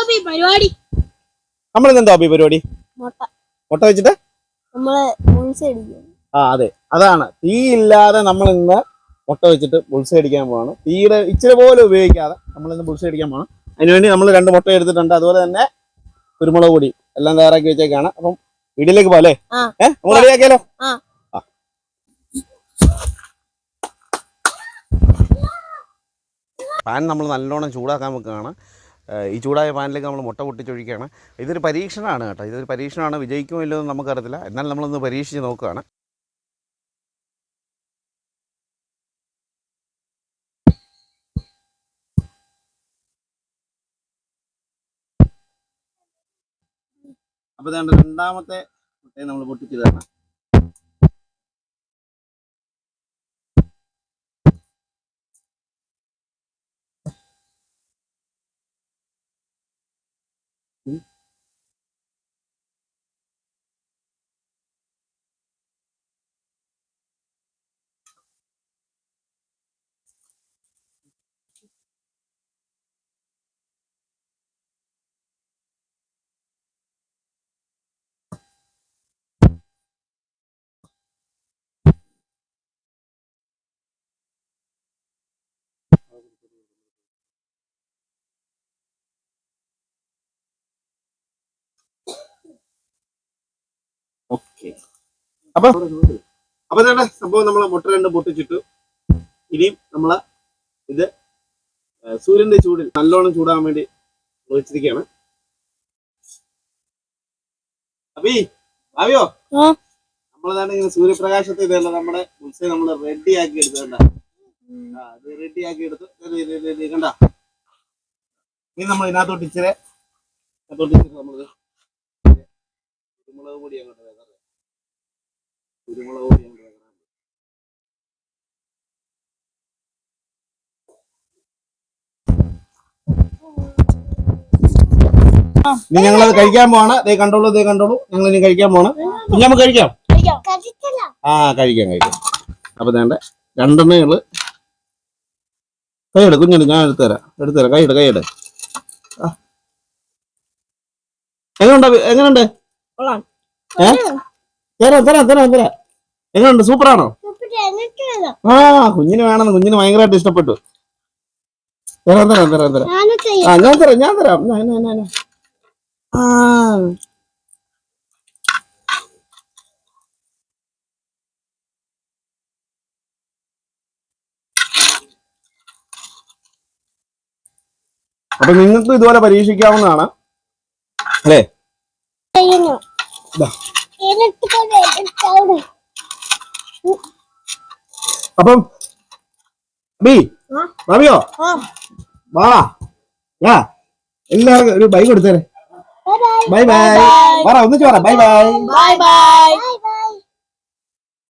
പരിപാടി. നമ്മൾ എന്താ പരിപാടി? മുട്ട. മുട്ട വെച്ചിട്ട്? നമ്മൾ മുൾസ് അടിക്കും. ആ അതെ. അതാണ്. തീ ഇല്ലാതെ നമ്മൾ ഇന്ന് മുട്ട വെച്ചിട്ട് ബുൾസ അടിക്കാൻ പോവാണ്. തീയുടെ ഇച്ചിരി പോലും ഉപയോഗിക്കാതെ നമ്മൾ ഇന്ന് ബുൾസ അടിക്കാൻ പോകണം അതിനുവേണ്ടി നമ്മൾ രണ്ട് മുട്ട എടുത്തിട്ടുണ്ട്. അതുപോലെ തന്നെ കുരുമുളക് പൊടി എല്ലാം തയ്യാറാക്കി വെച്ചേക്കാണ്. അപ്പം വീട്ടിലേക്ക് പോലേ ആ. ഏഹ് നമ്മൾ റെഡിയാക്കിയാലോ. പാൻ നമ്മൾ നല്ലോണം ചൂടാക്കാൻ വെക്കുകയാണ്. ഈ ചൂടായ പാനിലേക്ക് നമ്മൾ മുട്ട പൊട്ടിച്ചൊഴിക്കുകയാണ്. ഇതൊരു പരീക്ഷണമാണ് കേട്ടോ. ഇതൊരു പരീക്ഷണമാണ്. വിജയിക്കുമോ ഇല്ലയോ എന്ന് നമുക്കറിയത്തില്ല. എന്നാൽ നമ്മളൊന്ന് പരീക്ഷിച്ച് നോക്കുകയാണ്. അപ്പോൾ രണ്ടാമത്തെ മുട്ടയെ നമ്മൾ പൊട്ടിച്ചതാണ്. two അപ്പൊ അപ്പൊ തന്നെ സംഭവം നമ്മൾ മുട്ട രണ്ട് പൊട്ടിച്ചിട്ടു. ഇനിയും നമ്മൾ ഇത് സൂര്യന്റെ ചൂടിൽ നല്ലോണം ചൂടാൻ വേണ്ടി വെച്ചിരിക്കുകയാണ്. അപ്പൊ ആവിയോ. നമ്മളതാണ് ഇങ്ങനെ സൂര്യപ്രകാശത്തെ ഇതല്ല നമ്മുടെ ഉത്സവം നമ്മൾ റെഡി ആക്കി എടുത്തണ്ട ആ അത് റെഡി ആക്കി എടുത്ത് കണ്ട. ഇനി നമ്മൾ ഇതിനകത്തോട്ട് ഇച്ചിരി ഇതിനകത്തോട്ട് ഇച്ചിരി നമ്മൾ കുരുമുളക് പൊടി അങ്ങോട്ട് കുരുമുളക് പൊടി അങ്ങോട്ട് വേണം ഇനി ഞങ്ങളത് കഴിക്കാൻ പോവാണ്. ദേ കണ്ടോളൂ ദേ കണ്ടോളൂ. ഞങ്ങൾ ഇനി കഴിക്കാൻ പോവാണ്. ഇനി നമുക്ക് കഴിക്കാം. ആ കഴിക്കാം കഴിക്കാം. അപ്പൊ വേണ്ട രണ്ടെണ്ണകൾ കൈയ്യെടു കുഞ്ഞെടു ഞാൻ എടുത്തു തരാം എടുത്തു തരാം കൈയെടു. കൈയെടു. എങ്ങനെയുണ്ട് അഭി- കൊള്ളാം. ഏ? തരാം തരാം തരാം തരാം. എങ്ങനെയുണ്ട് സൂപ്പറാണോ? ആ കുഞ്ഞിന് വേണമെന്ന് കുഞ്ഞിന് ഭയങ്കരമായിട്ട് ഇഷ്ടപ്പെട്ടു. തരാം തരാം തരാം തരാം. ആ ഞാൻ തരാം ഞാൻ തരാം. ആ. അപ്പൊ നിങ്ങൾക്ക് ഇതുപോലെ പരീക്ഷിക്കാവുന്നതാണ്. അല്ലേ. അപ്പം ബി? ഭാവിയോ വാ. യാ എല്ലാവർക്കും ഒരു ബൈ കൊടുത്തേരെ. ബൈ ബൈ പറ ഒന്നിച്ച് പറ ബൈ ബൈ ബൈ ബൈ